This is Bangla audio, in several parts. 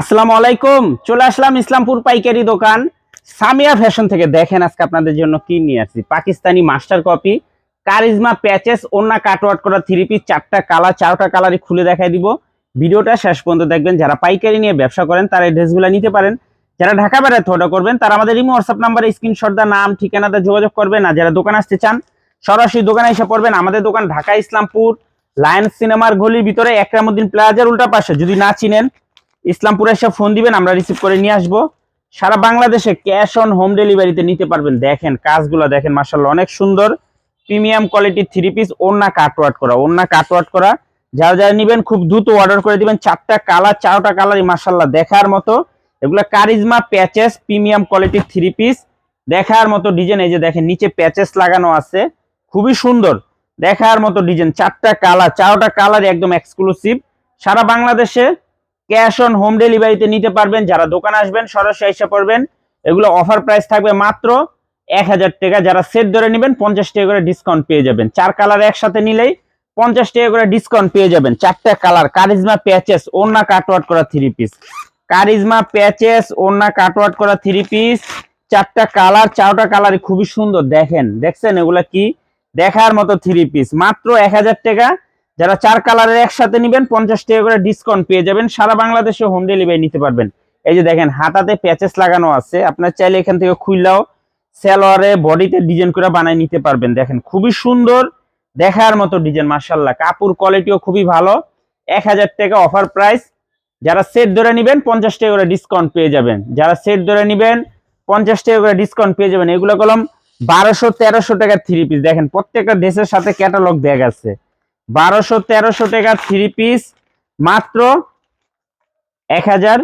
আসসালামু আলাইকুম। চলে আসলাম ইসলামপুর পাইকারি দোকান। সামিয়া ফ্যাশন থেকে দেখেন আজকে আপনাদের জন্য কি নিয়ে আসছি। Pakistani master copy, charisma patches, ওন্না কাটওয়ার্ট করা থ্রি পিস চারটা কালার, চারটা কালারই খুলে দেখাই দিব। ভিডিওটা শেষ পর্যন্ত দেখবেন। যারা পাইকারি নিয়ে ব্যবসা করেন, তারা এই ড্রেসগুলো নিতে পারেন। যারা ঢাকা বেড়াতে অর্ডার করবেন, তারা আমাদের ইমো হোয়াটসঅ্যাপ নাম্বারে স্ক্রিনশট দা নাম ঠিকানাতে যোগাযোগ করবেন। আর যারা দোকান আসতে চান, সরাসরি দোকানে এসে পড়বেন। আমাদের দোকান ঢাকা, ইসলামপুর, লায়ন্স সিনেমার গলির ভিতরে, একরামুদ্দিন প্লাজার উল্টা পাশে। যদি না চিনেন ইসলামপুরে এসে ফোন দিবেন, আমরা রিসিভ করে নিয়ে আসব। সারা বাংলাদেশে ক্যাশ অন হোম ডেলিভারিতে নিতে পারবেন। দেখেন, কাজগুলো দেখেন মার্শাল্লাহ অনেক সুন্দর। প্রিমিয়াম কোয়ালিটির থ্রি পিস ওন্না কাটওয়ার্ট করা ওন্না কাটওয়ার্ট করা। যারা যারা নিবেন, খুব দ্রুত অর্ডার করে দিবেন। চারটা কালার চারটা কালারই মার্শাল্লাহ দেখার মতো। এগুলো কারিজমা প্যাচেস প্রিমিয়াম কোয়ালিটির থ্রি পিস দেখার মতো ডিজাইন এই যে দেখেন, নিচে প্যাচেস লাগানো আছে। খুবই সুন্দর। দেখার মতো ডিজাইন চারটা কালার চারটা কালার একদম এক্সক্লুসিভ সারা বাংলাদেশে ক্যাশ অন হোম ডেলিভারিতে নিতে পারবেন। যারা দোকানে আসবেন, সরাসরি এসে পড়বেন। এগুলো অফার প্রাইস থাকবে মাত্র এক হাজার টাকা। যারা সেট ধরে নেবেন, পঞ্চাশ টাকা করে ডিসকাউন্ট পেয়ে যাবেন। চার কালার একসাথে নিলেই পঞ্চাশ টাকা করে ডিসকাউন্ট পেয়ে যাবেন। চারটা কালার কারিজমা প্যাচেস ওন্না কাটওয়ার্ট করা থ্রি পিস কারিজমা প্যাচেস ওন্না কাটওয়ার্ট করা থ্রি পিস চারটা কালার চারটা কালার খুবই সুন্দর। দেখেন, দেখছেন এগুলা কি? দেখার মতো থ্রি পিস মাত্র এক হাজার টাকা যারা চার কালারের একসাথে নেবেন, পঞ্চাশ টাকা করে ডিসকাউন্ট পেয়ে যাবেন, সারা বাংলাদেশে হোম ডেলিভারি নিতে পারবেন। এই যে দেখেন, হাতাতে প্যাচেস লাগানো আছে, আপনার চাইলে এখান থেকে খুললেও সেলোয়ারে বডিতে ডিজাইন করে বানায় নিতে পারবেন। দেখেন, খুবই সুন্দর, দেখার মতো ডিজাইন মার্শাল্লাহ কাপড় কোয়ালিটিও খুবই ভালো। এক হাজার টাকা অফার প্রাইস যারা সেট ধরে নেবেন, পঞ্চাশ টাকা করে ডিসকাউন্ট পেয়ে যাবেন। যারা সেট ধরে নেবেন, পঞ্চাশ টাকা করে ডিসকাউন্ট পেয়ে যাবেন। এগুলো কলম বারোশো তেরোশো টাকার থ্রি পিস দেখেন, প্রত্যেকটা ড্রেসের সাথে ক্যাটালগ ব্যাগ আছে। বারোশো, তেরোশো টাকার থ্রি পিস মাত্র এক হাজার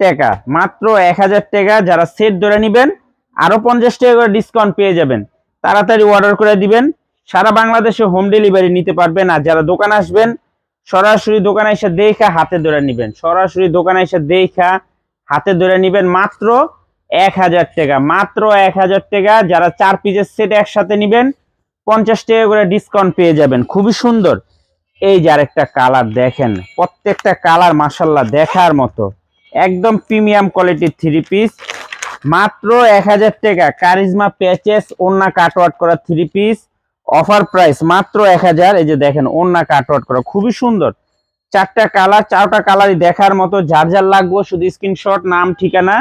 টাকা। মাত্র এক হাজার টাকা যারা সেট ধরে নেবেন, আরও পঞ্চাশ টাকা করে ডিসকাউন্ট পেয়ে যাবেন। তাড়াতাড়ি অর্ডার করে দিবেন। সারা বাংলাদেশে হোম ডেলিভারি নিতে পারবেন আর যারা দোকান আসবেন, সরাসরি দোকানে এসে দেখা হাতে ধরে নেবেন। সরাসরি দোকানে এসে দেখা হাতে ধরে নেবেন মাত্র এক হাজার টাকা। মাত্র এক হাজার টাকা যারা চার পিসের সেট একসাথে নেবেন পঞ্চাশ টাকা করে ডিসকাউন্ট পেয়ে যাবেন। খুবই সুন্দর। এই যে আরেকটা কালার দেখেন, প্রত্যেকটা কালার মাসাল্লাহ দেখার মতো। একদম প্রিমিয়াম কোয়ালিটির থ্রি পিস মাত্র এক হাজার টাকা। কারিজমা প্যাচেস ওন্না কাটওয়ার্ট করা থ্রি পিস অফার প্রাইস মাত্র এক হাজার। এই যে দেখেন ওন্না কাটওয়ার্ট করা। খুবই সুন্দর। চারটা কালার চারটা কালারই দেখার মতো। যার যার লাগবো শুধু স্ক্রিনশট নাম, ঠিকানা।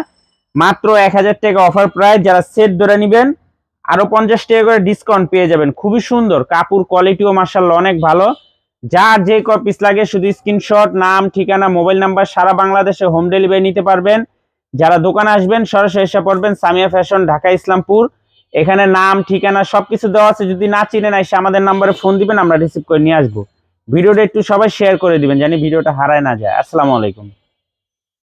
মাত্র এক হাজার টাকা অফার প্রাইস যারা সেট ধরে নেবেন আরও পঞ্চাশ টাকা করে ডিসকাউন্ট পেয়ে যাবেন। খুবই সুন্দর। কাপড় কোয়ালিটিও মার্শাল্লাহ অনেক ভালো। যার যে কপিস লাগে, শুধু স্ক্রিনশট নাম, ঠিকানা মোবাইল নাম্বার সারা বাংলাদেশে হোম ডেলিভারি নিতে পারবেন। যারা দোকানে আসবেন, সরাসরি এসে পড়বেন সামিয়া ফ্যাশন ঢাকা, ইসলামপুর। এখানে নাম, ঠিকানা, সবকিছু দেওয়া আছে। যদি না চিনেন, এসে আমাদের নাম্বারে ফোন দিবেন, আমরা রিসিভ করে নিয়ে আসব। ভিডিওটা একটু সবাই শেয়ার করে দিবেন জানি ভিডিওটা হারায় না যায়। আসসালামু আলাইকুম।